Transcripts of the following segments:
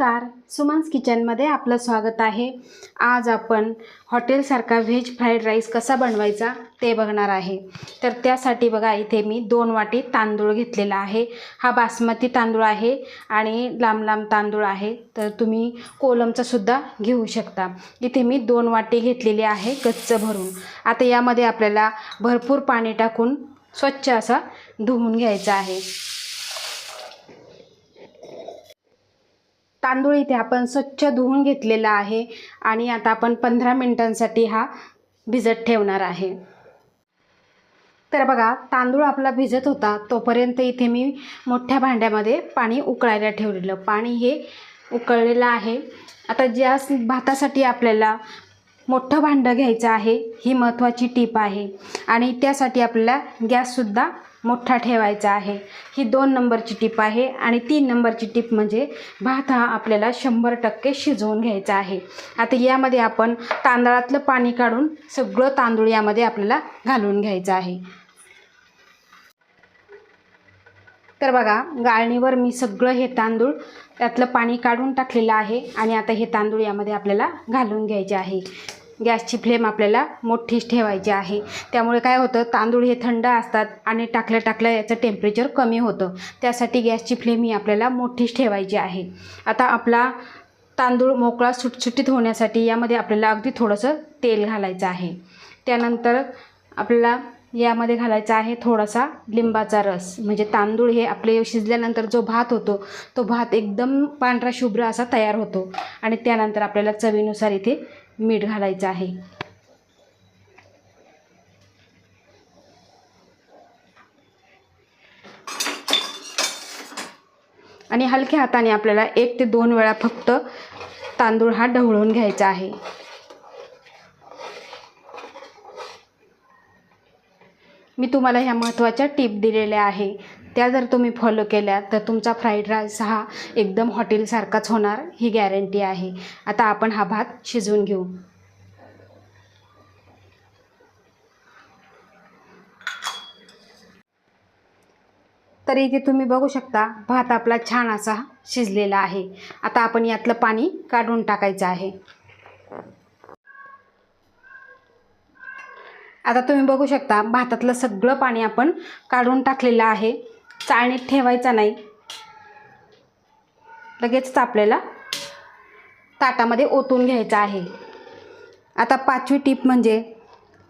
नमस्कार सुमन्स किचनमध्ये आपलं स्वागत आहे. आज आपण हॉटेलसारखा व्हेज फ्राईड राईस कसा बनवायचा ते बघणार आहे. तर त्यासाठी बघा इथे मी दोन वाटी तांदूळ घेतलेला आहे. हा बासमती तांदूळ आहे आणि लांब लांब तांदूळ आहे. तर तुम्ही कोलमचासुद्धा घेऊ शकता. इथे मी दोन वाटी घेतलेली आहे गच्च भरून. आता यामध्ये आपल्याला भरपूर पाणी टाकून स्वच्छ असा धुवून घ्यायचा आहे. तांदूळ इथे आपण स्वच्छ धुवून घेतलेला आहे आणि आता आपण पंधरा मिनटांसाठी हा भिजत ठेवणार आहे. तर बघा तांदूळ आपला भिजत होता तोपर्यंत इथे मी मोठ्या भांड्यामध्ये पाणी उकळायला ठेवलेलं. पाणी हे उकळलेलं आहे. आता ज्या भातासाठी आपल्याला मोठं भांडं घ्यायचं आहे ही महत्त्वाची टीप आहे. आणि त्यासाठी आपल्याला गॅससुद्धा मोठा ठेवायचा आहे. ही दोन नंबरची टीप आहे आणि तीन नंबरची टीप म्हणजे भात हा आपल्याला शंभर टक्के शिजवून घ्यायचा आहे. आता यामध्ये आपण तांदळातलं पाणी काढून सगळं तांदूळ यामध्ये आपल्याला घालून घ्यायचं आहे. तर बघा गाळणीवर मी सगळं हे तांदूळ त्यातलं पाणी काढून टाकलेलं आहे आणि आता हे तांदूळ यामध्ये आपल्याला घालून घ्यायचे आहे. गॅसची फ्लेम आपल्याला मोठीच ठेवायची आहे. त्यामुळे काय होतं तांदूळ हे थंड असतात आणि टाकल्या टाकल्या याचं टेम्परेचर कमी होतं. त्यासाठी गॅसची फ्लेम ही आपल्याला मोठीच ठेवायची आहे. आता आपला तांदूळ मोकळा सुटसुटीत होण्यासाठी यामध्ये आपल्याला अगदी थोडंसं तेल घालायचं आहे. त्यानंतर आपल्याला यामध्ये घालायचा आहे थोडासा लिंबाचा रस. म्हणजे तांदूळ हे आपले शिजल्यानंतर जो भात होतो तो भात एकदम पांढरा शुभ्र असा तयार होतो. आणि त्यानंतर आपल्याला चवीनुसार इथे मीठ घालायचं आहे. आणि हलक्या हाताने आपल्याला एक ते दोन वेळा फक्त तांदूळ हा ढवळून घ्यायचा आहे. मी तुम्हाला ह्या महत्त्वाच्या टीप दिलेल्या आहे. त्या जर तुम्ही फॉलो केल्या तर तुमचा फ्राईड राईस हा एकदम हॉटेलसारखाच होणार ही गॅरंटी आहे. आता आपण हा भात शिजवून घेऊ. तर इथे तुम्ही बघू शकता भात आपला छान असा शिजलेला आहे. आता आपण यातलं पाणी काढून टाकायचं आहे. आता तुम्ही बघू शकता भातातलं सगळं पाणी आपण काढून टाकलेलं आहे. चाळणीत ठेवायचा नाही. लगेच आपल्याला ताटामध्ये ओतून घ्यायचा आहे. आता पाचवी टीप म्हणजे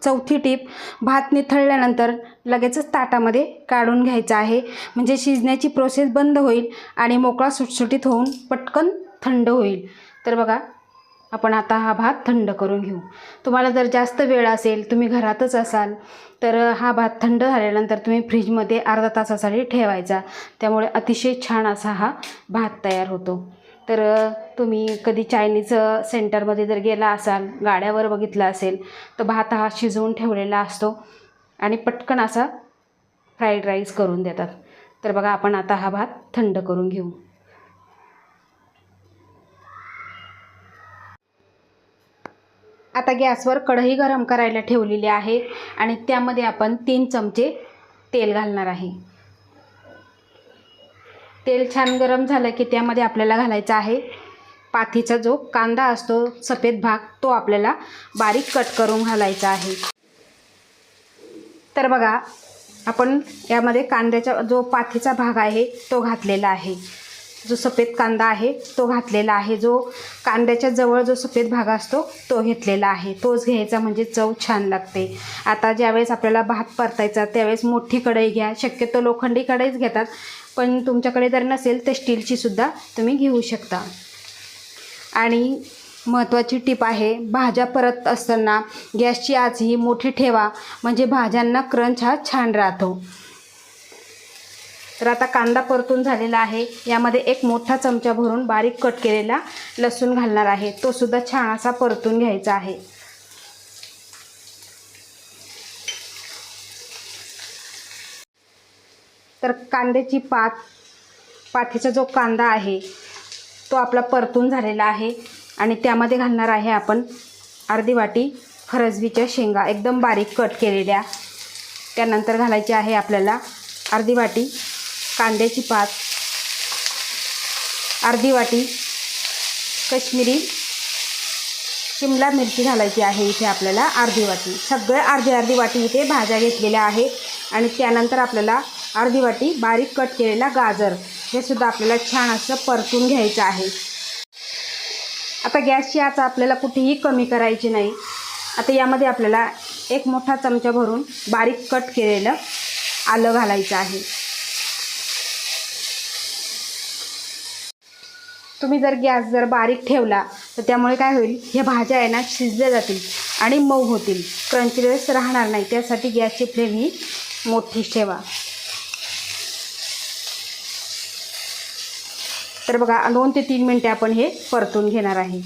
चौथी टीप भात निथळल्यानंतर लगेचच ताटामध्ये काढून घ्यायचा आहे. म्हणजे शिजण्याची प्रोसेस बंद होईल आणि मोकळा सुटसुटीत होऊन पटकन थंड होईल. तर बघा आपण आता हा भात थंड करून घेऊ. तुम्हाला जर जास्त वेळ असेल तुम्ही घरातच असाल तर हा भात थंड झाल्यानंतर तुम्ही फ्रीजमध्ये अर्धा तासासाठी ठेवायचा. त्यामुळे अतिशय छान असा हा भात तयार होतो. तर तुम्ही कधी चायनीज सेंटरमध्ये जर गेला असाल गाड्यावर बघितला असेल तर भात हा शिजवून ठेवलेला असतो आणि पटकन असा फ्राईड राईस करून देतात. तर बघा आपण आता हा भात थंड करून घेऊ. आता गॅसवर कढई गरम करायला ठेवलेली आहे आणि त्यामध्ये आपण तीन चमचे तेल घालणार आहे. तेल छान गरम झालं की त्यामध्ये आपल्याला घालायचं आहे. पाथीचा जो कांदा असतो सफेद भाग तो आपल्याला बारीक कट करून घालायचा आहे. तर बघा आपण यामध्ये कांद्याचा जो पाथीचा भाग आहे तो घातलेला आहे. जो सफेद कांदा आहे तो घातलेला आहे. जो कांद्याच्या जवळ जो सफेद भाग असतो तो घेतलेला आहे. तोच घ्यायचा म्हणजे चव छान लागते. आता ज्यावेळेस आपल्याला भात परतायचा त्यावेळेस मोठी कढई घ्या. शक्यतो लोखंडी कढईच घेतात. पण तुमच्याकडे जर नसेल तर स्टीलची सुद्धा तुम्ही घेऊ शकता. आणि महत्त्वाची टीप आहे भाज्या परत असताना गॅसची आच ही मोठी ठेवा. म्हणजे भाज्यांना क्रंच हा छान राहतो. तर आता कांदा परतून झालेला आहे. यामध्ये एक मोठा चमचा भरून बारीक कट केलेला लसूण घालणार आहे. तो सुद्धा छान असा परतून घ्यायचा आहे. तर कांद्याची पात पाठीचा जो कांदा आहे तो आपला परतून झालेला आहे. आणि त्यामध्ये घालणार आहे आपण अर्धी वाटी फरजवीच्या शेंगा. एकदम बारीक कट केलेल्या. त्यानंतर घालायची आहे आपल्याला अर्धी वाटी कांद्याची पात अर्धी वाटी कश्मीरी शिमला मिरची घालायची आहे इथे आपल्याला अर्धी वाटी. सगळे अर्धी अर्धी वाटी इथे भाज्या घेतलेल्या आहे आणि त्यानंतर आपल्याला अर्धी वाटी बारीक कट केलेला गाजर. हे सुद्धा आपल्याला छान असं परतून घ्यायचं आहे. आता गॅसची आता आपल्याला कुठेही कमी करायची नाही. आता यामध्ये आपल्याला एक मोठा चमचा भरून बारीक कट केलेलं आलं घालायचं आहे. तुम्ही जर गॅस जर बारीक ठेवला तर त्यामुळे काय होईल? ह्या भाज्या आहे ना शिजल्या जातील आणि मऊ होतील. क्रंचीनेस राहणार नाही. त्यासाठी गॅसची फ्लेम ही मोठीच ठेवा. तर बघा दोन ते तीन मिनटे आपण हे परतून घेणार आहे.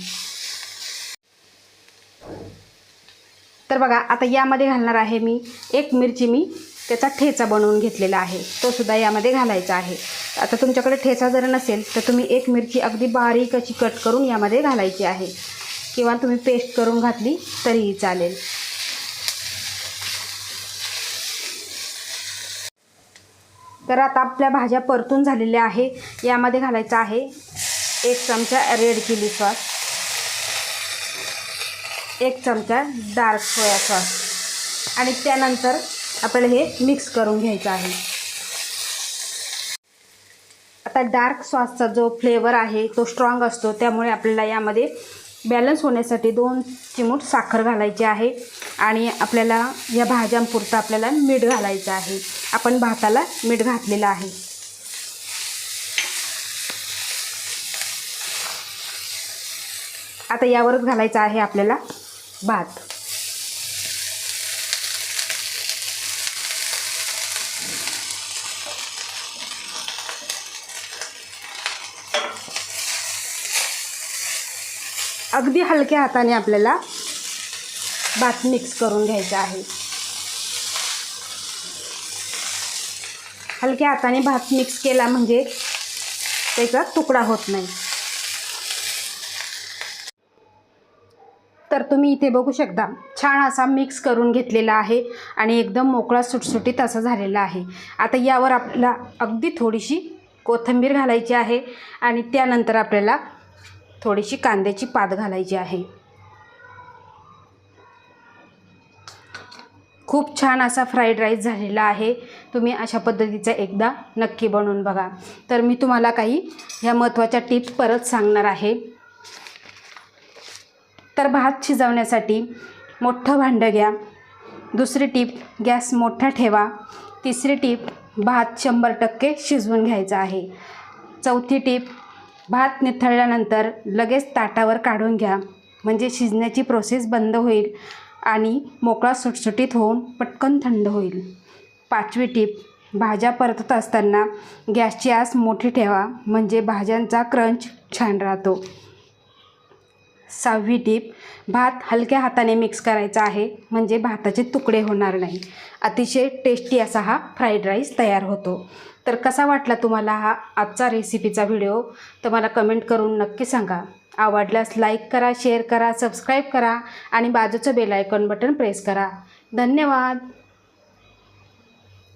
तर बघा आता यामध्ये घालणार आहे मी एक मिरची मी त्याचा ठेचा बनवून घेतलेला आहे. तो सुद्धा यामध्ये घालायचा आहे. आता तुमच्याकडे ठेचा जर नसेल तर तुम्ही एक मिरची अगदी बारीक अशी कट करून यामध्ये घालायची आहे. किंवा तुम्ही पेस्ट करून घातली तरीही चालेल. तर आता आपल्या भाज्या परतून झालेल्या आहे. यामध्ये घालायचं आहे एक चमचा रेड चिली सॉस एक चमचा डार्क सोया सॉस आणि त्यानंतर आपल्याला हे मिक्स करून घ्यायचं आहे. आता डार्क सॉसचा जो फ्लेवर आहे तो स्ट्रॉंग असतो. त्यामुळे आपल्याला यामध्ये बॅलन्स होण्यासाठी दोन चिमूट साखर घालायची आहे आणि आपल्याला या भाज्यांपुरतं आपल्याला मीठ घालायचं आहे. आपण भाताला मीठ घातलेलं आहे. आता यावरच घालायचं आहे आपल्याला भात. अगदी हलक्या हाताने आपल्याला भात मिक्स करून घ्यायचा आहे. हलक्या हाताने भात मिक्स केला म्हणजे त्याचा तुकडा होत नाही. तर तुम्ही इथे बघू शकता छान असा मिक्स करून घेतलेला आहे आणि एकदम मोकळा सुटसुटीत असा झालेला आहे. आता यावर आपल्याला अगदी थोडीशी कोथिंबीर घालायची आहे आणि त्यानंतर आपल्याला थोडीशी कांद्याची पात घालायची आहे. खूप छान असा फ्राईड राईस झालेला आहे. तुम्ही अशा पद्धतीचा एकदा नक्की बनवून बघा. तर मी तुम्हाला काही ह्या महत्त्वाच्या टिप्स परत सांगणार आहे. तर भात शिजवण्यासाठी मोठं भांडं घ्या. दुसरी टीप गॅस मोठा ठेवा. तिसरी टीप भात शंभर टक्के शिजवून घ्यायचा आहे. चौथी टीप भात निथळल्यानंतर लगेच ताटावर काढून घ्या. म्हणजे शिजण्याची प्रोसेस बंद होईल आणि मोकळा सुटसुटीत होऊन पटकन थंड होईल. पाचवी टीप भाज्या परतत असताना गॅसची आस मोठी ठेवा. म्हणजे भाज्यांचा क्रंच छान राहतो. सहावी टीप भात हलक्या हाताने मिक्स करायचा आहे. म्हणजे भाताचे तुकडे होणार नाही. अतिशय टेस्टी असा हा फ्राईड राईस तयार होतो. तर कसा वाटला तुम्हाला हा आजचा रेसिपीचा व्हिडिओ तर मला कमेंट करून नक्की सांगा. आवडल्यास लाईक करा शेअर करा सबस्क्राईब करा आणि बाजूचं बेलायकॉन बटन प्रेस करा. धन्यवाद!